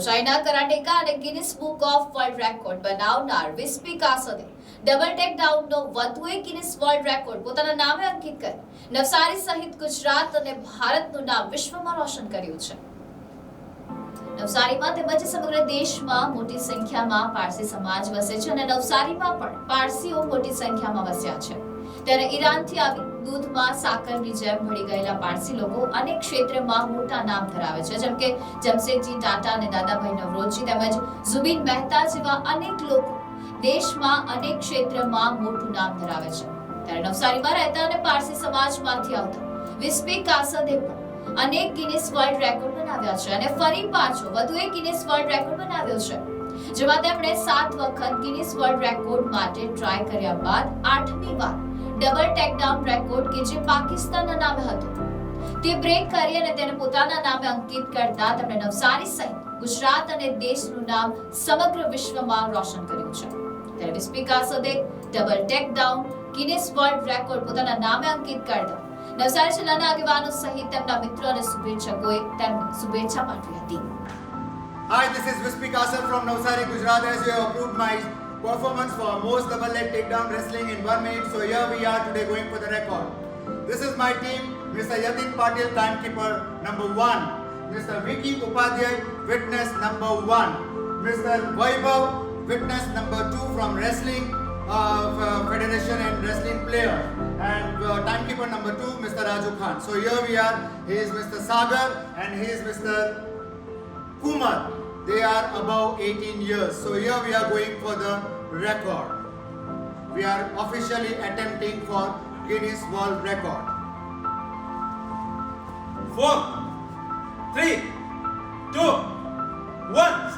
નવસારીના કરાટેકા અને Guinness book of world record બનાવનાર વિસ્પી કાસદે ડબલ ટેક ડાઉનનો વધુ એક ગિનિસ વર્લ્ડ રેકોર્ડ પોતાના નામે અંકિત કરી નવસારી સહિત ગુજરાત અને ભારતનું નામ વિશ્વમાં રોશન કર્યું છે. નવસારીમાં તેમજ સમગ્ર દેશમાં મોટી સંખ્યામાં પારસી સમાજ વસે છે અને નવસારીમાં પણ પારસીઓ મોટી સંખ્યામાં વસ્યા છે. ત્યારે ઈરાનથી આવી દૂધમાં સાકરની જેમ ભળી ગયેલા પારસી લોકો અનેક ક્ષેત્રમાં મોટા નામ ધરાવે છે. જેમ કે જમશેદજી ટાટા અને દાદાભાઈ નવરોજી તેમજ ઝુબીન મહેતા જેવા અનેક લોકો દેશમાં અનેક ક્ષેત્રમાં મોટું નામ ધરાવે છે. ત્યારે નવસારીમાં રહેતા અને પારસી સમાજમાંથી આવતા વિસ્પી કાસદે અનેક ગિનિસ વર્લ્ડ રેકોર્ડ બનાવ્યા છે અને ફરી પાછો વધુ એક ગિનિસ વર્લ્ડ રેકોર્ડ બનાવ્યો છે. જેમાં તેમણે સાત વખત ગિનિસ વર્લ્ડ રેકોર્ડ માટે ટ્રાય કર્યા બાદ આઠમી વાર ડબલ ટેકડાઉન રેકોર્ડ કે જે પાકિસ્તાનના નામે હતો. તે બ્રેક કરી અને તેને પોતાના નામે અંકિત કરતા તેમણે નવસારી સહિત ગુજરાત અને દેશનું નામ સમગ્ર વિશ્વમાં રોશન કર્યું છે. ત્યારે વિસ્પિકા કાસદે double takedown Guinness world record પોતાના નામે અંકિત કરતા નવસારી જિલ્લાના આગેવાનો સહિત તેમના મિત્રો અને શુભેચ્છકોએ તેમને શુભેચ્છા પાઠવી હતી. Hi, this is Vispi Kasar from Navsari, Gujarat. As you have approved my performance for most double leg takedown wrestling in one minute, so here we are today going for the record. This is my team, Mr. Yatin Patil, timekeeper number one, Mr. Vicky Upadhyay, witness number one, Mr. Vaibhav, witness number two from wrestling uh, federation and wrestling player, and uh, timekeeper number two, Mr. Raju Khan. So here we are. He is Mr. Sagar and he is Mr. Kumar. They are above 18 years. So here we are going for the record. We are officially attempting for Guinness World Record. four, three, two, one,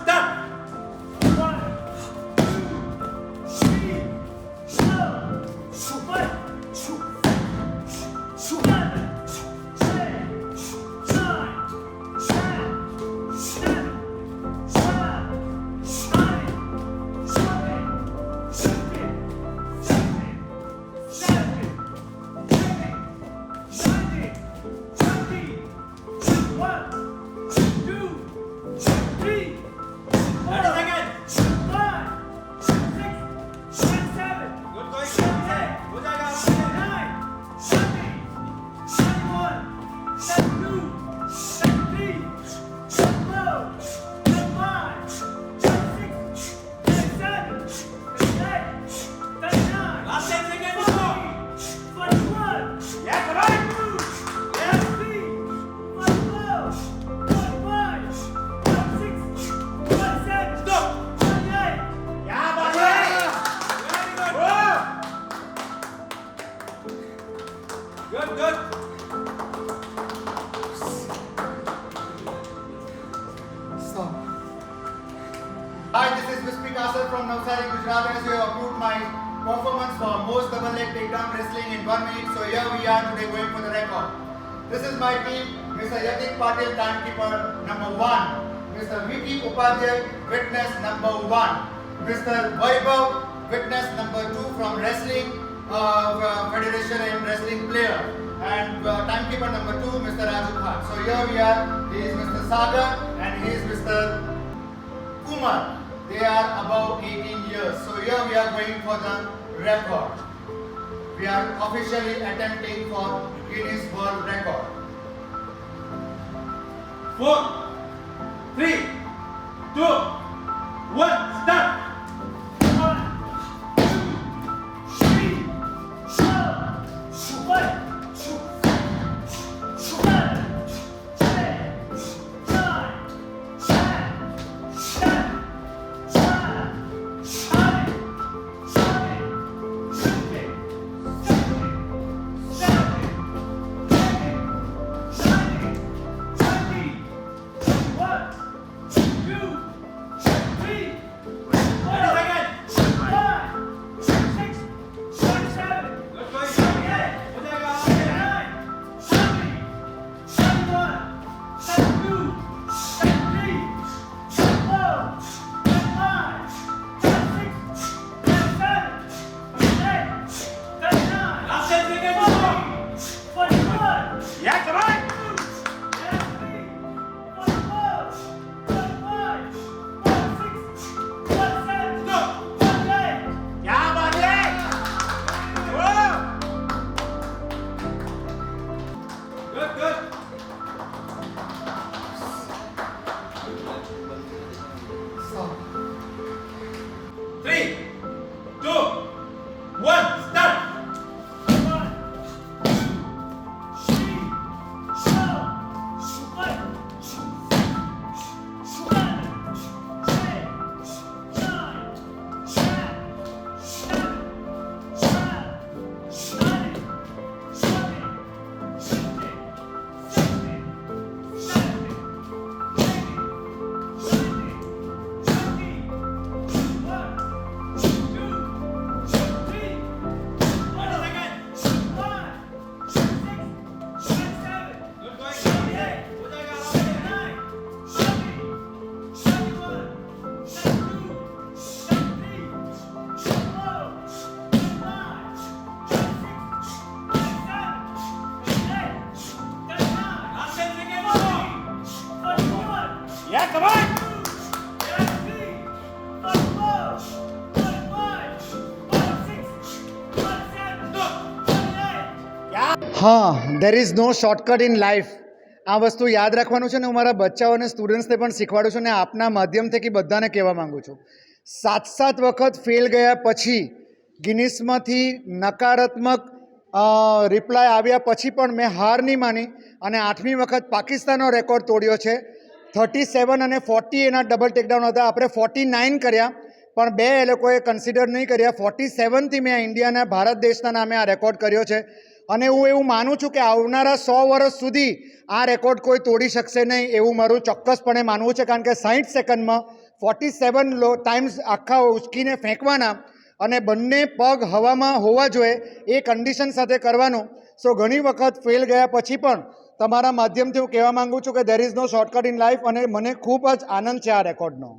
from Navsari, Gujarat. As you have approved my performance for most double leg takedown wrestling in one minute, so here we are today going for the record. This is my team, Mr. Yatik Patil, timekeeper number one, Mr. Vicky Upadhyay, witness number one, Mr. Vaibhav, witness number two from wrestling uh, federation and wrestling player, and uh, timekeeper number two, Mr. Raju Khan. So here we are. He is Mr. Sagar and he is Mr. Kumar. They are above 18 years. So here we are going for the record. We are officially attempting for Guinness World Record. Four, three, two, one, start! One on! હા there is no shortcut in life આ વસ્તુ યાદ રાખવાનું છે ને હું મારા બચ્ચાઓ અને સ્ટુડન્ટ્સને પણ શીખવાડું છું ને આપના માધ્યમથી બધાને કહેવા માગું છું સાત સાત વખત ફેલ ગયા પછી ગિનિસમાંથી નકારાત્મક રિપ્લાય આવ્યા પછી પણ મેં હાર નહીં માની અને આઠમી વખત પાકિસ્તાનનો રેકોર્ડ તોડ્યો છે થર્ટી સેવન અને ફોર્ટી એના ડબલ ટેકડાઉન હતા. આપણે ફોર્ટી નાઇન કર્યા, પણ બે એ લોકોએ કન્સિડર નહીં કર્યા. ફોર્ટી સેવનથી મેં ઇન્ડિયાના, ભારત દેશના નામે આ રેકોર્ડ કર્યો છે. અને હું એવું માનું છું કે આવનારા સો વર્ષ સુધી આ રેકોર્ડ કોઈ તોડી શકશે નહીં એવું મારું ચોક્કસપણે માનવું છે. કારણ કે સાઠ સેકન્ડમાં ફોર્ટી સેવન લો ટાઈમ્સ આખા ઉચકીને ફેંકવાના અને બંને પગ હવામાં હોવા જોઈએ એ કન્ડિશન સાથે કરવાનું. સો ઘણી વખત ફેલ ગયા પછી પણ તમારા માધ્યમથી હું કહેવા માંગુ છું કે there is no shortcut in life અને મને ખૂબ જ આનંદ છે આ રેકોર્ડનો